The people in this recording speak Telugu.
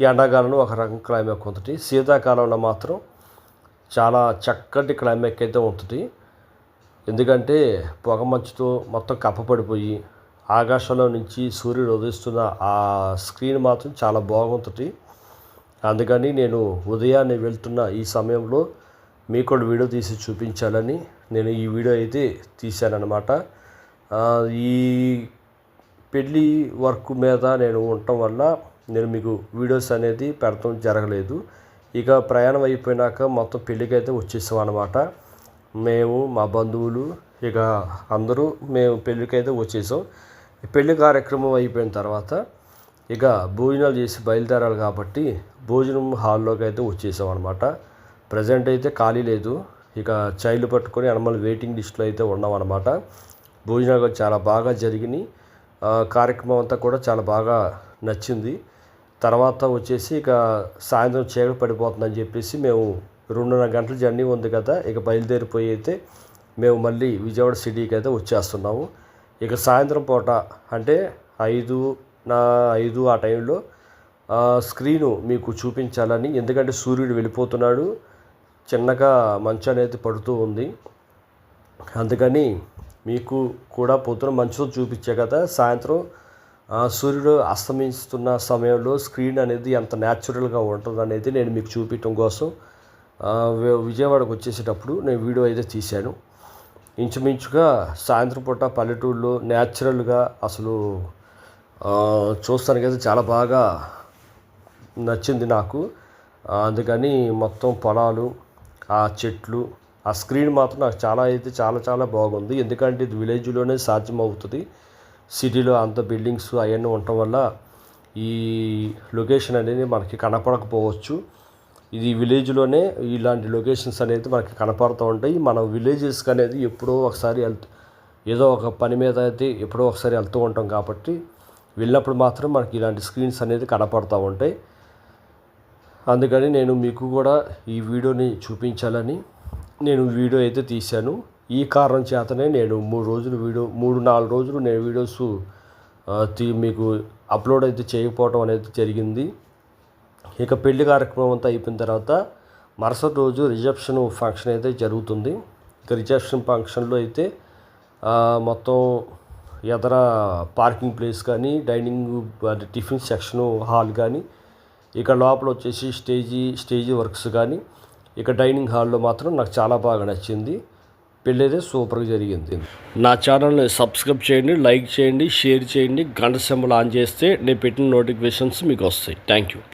ఎండాకాలంలో ఒక రకం క్లైమేక్ ఉంటుంది. శీతాకాలంలో మాత్రం చాలా చక్కటి క్లైమేక్ అయితే ఉంటుంది. ఎందుకంటే పొగ మంచుతో మొత్తం కప్పపడిపోయి ఆకాశంలో నుంచి సూర్యుడు ఉదయిస్తున్న ఆ స్క్రీన్ మాత్రం చాలా బాగుంటుంది. అందుకని నేను ఉదయాన్నే వెళ్తున్న ఈ సమయంలో మీకు కూడా వీడియో తీసి చూపించాలని నేను ఈ వీడియో అయితే తీశానమాట ఈ పెళ్ళి వర్క్ మీద నేను ఉండటం వల్ల నేను మీకు వీడియోస్ అనేది పెడతాం జరగలేదు. ఇక ప్రయాణం అయిపోయినాక మొత్తం పెళ్ళికి అయితే వచ్చేసాం అనమాట మేము మా బంధువులు ఇక అందరూ మేము పెళ్ళికి అయితే వచ్చేసాం. పెళ్ళి కార్యక్రమం అయిపోయిన తర్వాత ఇక భోజనాలు చేసి బయలుదేరాలి కాబట్టి భోజనం హాల్లోకి అయితే వచ్చేసాం అనమాట ప్రజెంట్ అయితే ఖాళీ లేదు. ఇక చైలు పట్టుకొని అనమల్ వెయిటింగ్ లిస్ట్లో అయితే ఉన్నాం అనమాట భోజనాలు చాలా బాగా జరిగినాయి. కార్యక్రమం అంతా కూడా చాలా బాగా నచ్చింది. తర్వాత వచ్చేసి ఇక సాయంత్రం చీకటి పడిపోతుందని చెప్పేసి మేము రెండున్నర గంటల జర్నీ ఉంది కదా ఇక బయలుదేరిపోయి అయితే మేము మళ్ళీ విజయవాడ సిటీకి అయితే వచ్చేస్తున్నాము. ఇక సాయంత్రం పూట అంటే ఐదు నా ఐదు ఆ టైంలో స్క్రీను మీకు చూపించాలని ఎందుకంటే సూర్యుడు వెళ్ళిపోతున్నాడు చిన్నగా మంచు అనేది పడుతూ ఉంది. అందుకని మీకు కూడా పొద్దున మంచుతో చూపించే కదా సాయంత్రం సూర్యుడు అస్తమిస్తున్న సమయంలో స్క్రీన్ అనేది ఎంత న్యాచురల్గా ఉంటుంది అనేది నేను మీకు చూపించడం కోసం విజయవాడకు వచ్చేసేటప్పుడు నేను వీడియో అయితే తీశాను. ఇంచుమించుగా సాయంత్రం పూట పల్లెటూరులో న్యాచురల్గా అసలు ఆ, చూస్తానికైతే చాలా బాగా నచ్చింది నాకు. అందుకని మొత్తం పొలాలు ఆ చెట్లు ఆ స్క్రీన్ మాత్రం నాకు చాలా అయితే చాలా చాలా బాగుంది. ఎందుకంటే ఇది విలేజ్లోనే సాధ్యం అవుతుంది సిటీలో అంత బిల్డింగ్స్ అవన్నీ ఉండటం వల్ల ఈ లొకేషన్ అనేది మనకి కనపడకపోవచ్చు. ఇది విలేజ్లోనే ఇలాంటి లొకేషన్స్ అనేది మనకి కనపడుతూ ఉంటాయి. మన విలేజెస్కి అనేది ఎప్పుడో ఒకసారి వెళ్తూ ఏదో ఒక పని మీద అయితే ఎప్పుడో ఒకసారి వెళ్తూ ఉంటాం కాబట్టి వెళ్ళినప్పుడు మాత్రం మనకి ఇలాంటి స్క్రీన్స్ అనేది కనపడుతూ ఉంటాయి. అందుకని నేను మీకు కూడా ఈ వీడియోని చూపించాలని నేను వీడియో అయితే తీశాను. ఈ కారణం చేతనే నేను మూడు రోజులు వీడియో మూడు నాలుగు రోజులు నేను వీడియోస్ తీ మీకు అప్లోడ్ అయితే చేయకపోవడం అనేది జరిగింది. ఇక పెళ్ళి కార్యక్రమం అంతా అయిపోయిన తర్వాత మరుసటి రోజు రిసెప్షన్ ఫంక్షన్ అయితే జరుగుతుంది. ఇక రిసెప్షన్ ఫంక్షన్లో అయితే మొత్తం ఎదర పార్కింగ్ ప్లేస్ కానీ డైనింగ్ అంటే టిఫిన్ సెక్షన్ హాల్ కానీ ఇక లోపల వచ్చేసి స్టేజీ స్టేజీ వర్క్స్ కానీ ఇక డైనింగ్ హాల్లో మాత్రం నాకు చాలా బాగా నచ్చింది. పెళ్ళైతే సూపర్గా జరిగింది. నా ఛానల్ని సబ్స్క్రైబ్ చేయండి లైక్ చేయండి షేర్ చేయండి గంట సింబల్ ఆన్ చేస్తే నేను పెట్టిన నోటిఫికేషన్స్ మీకు వస్తాయి. Thank you.